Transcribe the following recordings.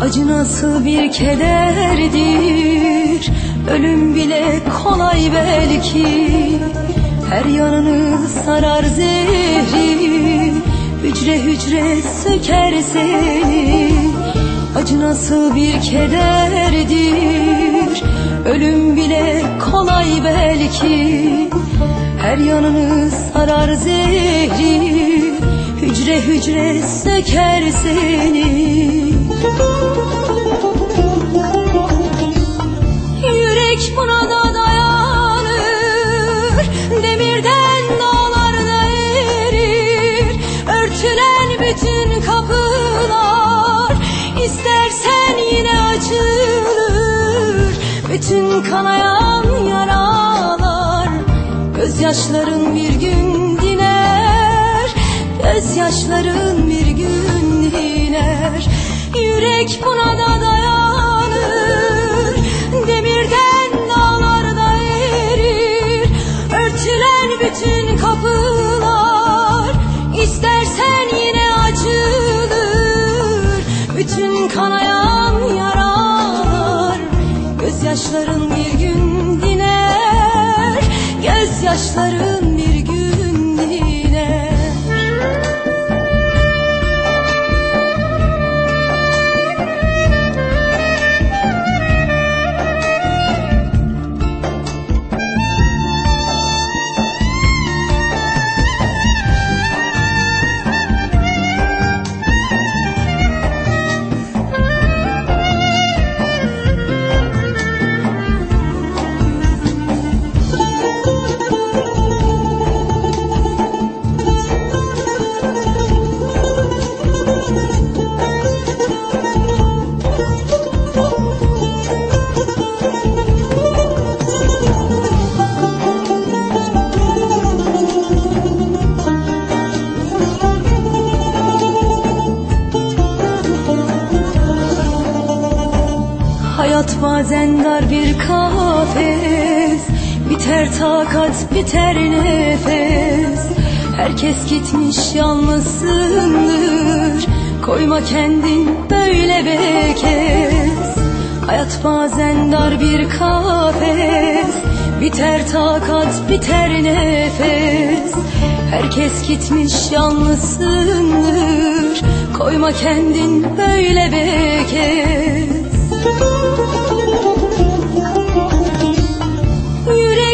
Acı nasıl bir kederdir? Ölüm bile kolay belki. Her yanını sarar zehri. Hücre hücre söker seni. Acı nasıl bir kederdir? Ölüm bile kolay belki. Her yanını sarar zehri. Hücre hücre söker seni Yürek buna da dayanır Demirden dağlarda erir. Örtülen bütün kapılar İstersen yine açılır. Bütün kanayan yaralar Gözyaşların bir gün diner. Gözyaşların Yürek buna da dayanır Demirden dağlarda erir. Örtülen bütün kapılar İstersen yine açılır. Bütün kanayan yaralar Gözyaşların bir gün diner. Gözyaşların Hayat bazen dar bir kafes. Biter takat biter nefes. Herkes gitmiş yalnızsındır. Koyma kendin böyle bekes Hayat bazen dar bir kafes. Biter takat biter nefes. Herkes gitmiş yalnızsındır. Koyma kendin böyle bekes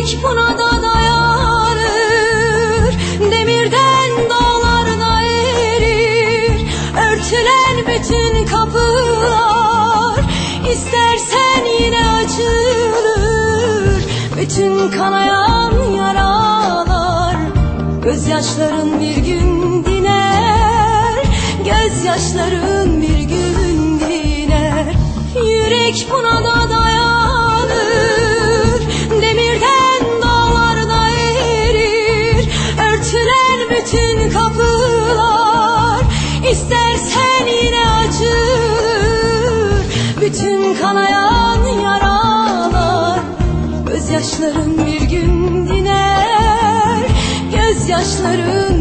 Yürek buna da Demirden dağlarda erir. Örtülen bütün kapılar İstersen yine açılır. Bütün kanayan yaralar Gözyaşların bir gün diner. Gözyaşların bir gün diner. Yürek buna da dayanır İstersen yine açılır Bütün kanayan yaralar Gözyaşların bir gün diner. Gözyaşların